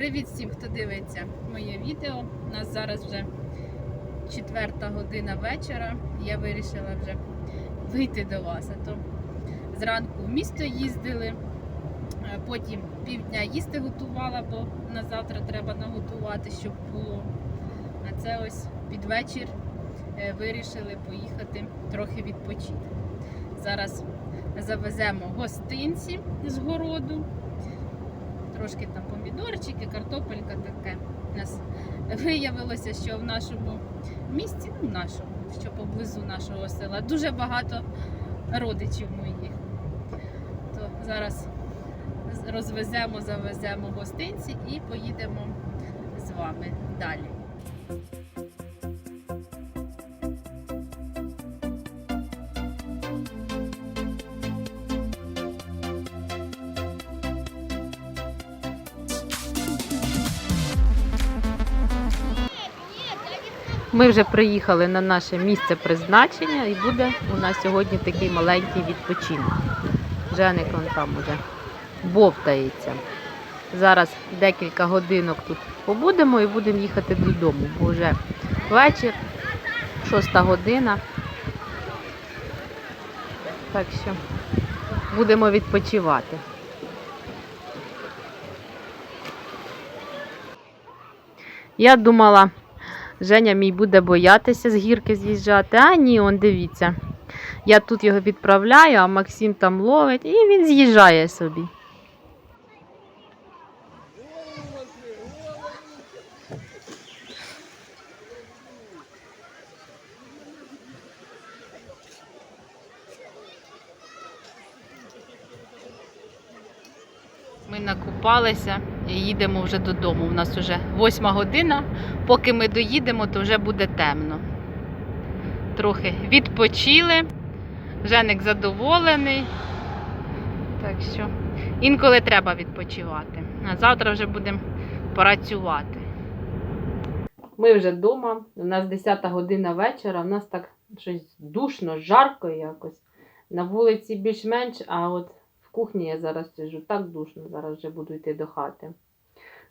Привіт всім, хто дивиться моє відео. У нас зараз вже четверта година вечора. Я вирішила вже вийти до вас. А то зранку в місто їздили, е, потім півдня їсти готувала, бо на завтра треба наготувати, щоб було. А це ось під вечір е, вирішили поїхати трохи відпочити. Зараз завеземо гостинці з городу трошки там помідорчики, картопелька таке. У нас виявилося, що в нашому місті, ну нашому, що поблизу нашого села, дуже багато родичів моїх. То зараз розвеземо, завеземо гостинці і поїдемо з вами Ми вже приїхали на наше місце призначення і буде у нас сьогодні такий маленький відпочинок. Женик он там уже бовтається. Зараз декілька годинок тут побудемо і будемо їхати додому, бо вже вечір, шоста година. Так що будемо відпочивати. Я думала, Женя мій буде боятися з гірки з'їжджати. А ні, он дивіться. Я тут його відправляю, а Максим там ловить і він з'їжджає собі. Ми накупалися їдемо вже додому. У нас вже восьма година. Поки ми доїдемо, то вже буде темно. Трохи відпочили. Женик задоволений. Так що інколи треба відпочивати. А завтра вже будемо працювати. Ми вже вдома. У нас 10 година вечора. У нас так щось душно, жарко якось. На вулиці більш-менш, а от кухні я зараз сиджу так душно, зараз вже буду йти до хати.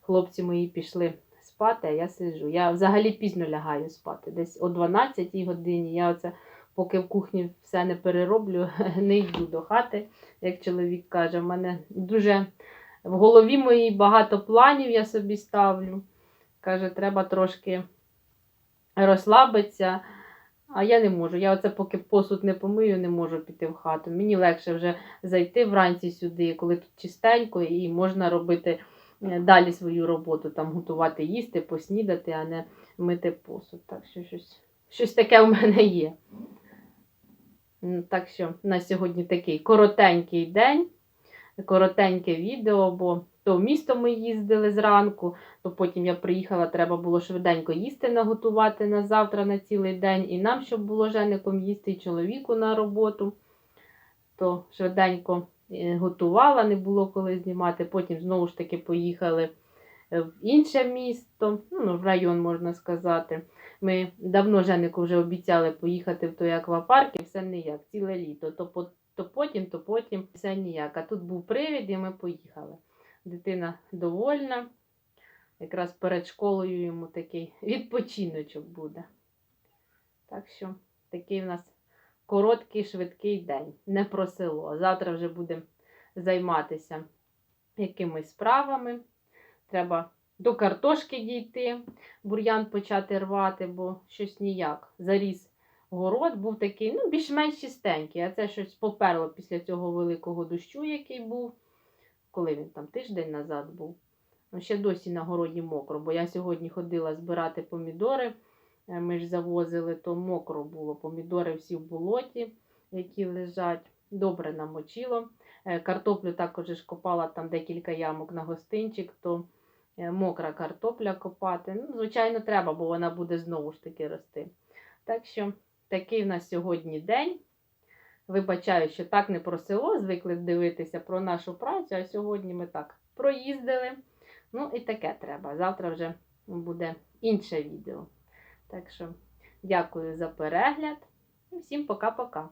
Хлопці мої пішли спати, а я сиджу. Я взагалі пізно лягаю спати. Десь о 12 годині. Я оце, поки в кухні все не перероблю, не йду до хати, як чоловік каже. В мене дуже в голові моїй багато планів я собі ставлю. Каже, треба трошки розслабитися. А я не можу. Я оце поки посуд не помию, не можу піти в хату. Мені легше вже зайти вранці сюди, коли тут чистенько, і можна робити е, далі свою роботу, там готувати, їсти, поснідати, а не мити посуд. Так що щось, щось таке в мене є. Так що на сьогодні такий коротенький день, коротеньке відео, бо то в місто ми їздили зранку, то потім я приїхала, треба було швиденько їсти наготувати на завтра на цілий день. І нам, щоб було жеником їсти, і чоловіку на роботу, то швиденько е, готувала, не було коли знімати. Потім знову ж таки поїхали е, в інше місто, ну, в район, можна сказати. Ми давно Женику вже обіцяли поїхати в той аквапарк, і все ніяк, ціле літо. То, то потім, то потім, все ніяк. А тут був привід, і ми поїхали. Дитина довольна. Якраз перед школою йому такий відпочиночок буде. Так що такий в нас короткий, швидкий день. Не про село. Завтра вже будемо займатися якимись справами. Треба до картошки дійти, бур'ян почати рвати, бо щось ніяк. Заріс город, був такий, ну, більш-менш чистенький, а це щось поперло після цього великого дощу, який був. Коли він там тиждень назад був. Ну, ще досі на городі мокро, бо я сьогодні ходила збирати помідори. Е, Ми ж завозили, то мокро було. Помідори всі в болоті, які лежать. Добре намочило. Е, Картоплю також ж копала там декілька ямок на гостинчик, то е, мокра картопля копати. Ну, звичайно, треба, бо вона буде знову ж таки рости. Так що такий в нас сьогодні день. Вибачаю, що так не про село, звикли дивитися про нашу працю, а сьогодні ми так проїздили. Ну і таке треба. Завтра вже буде інше відео. Так що дякую за перегляд і всім пока-пока.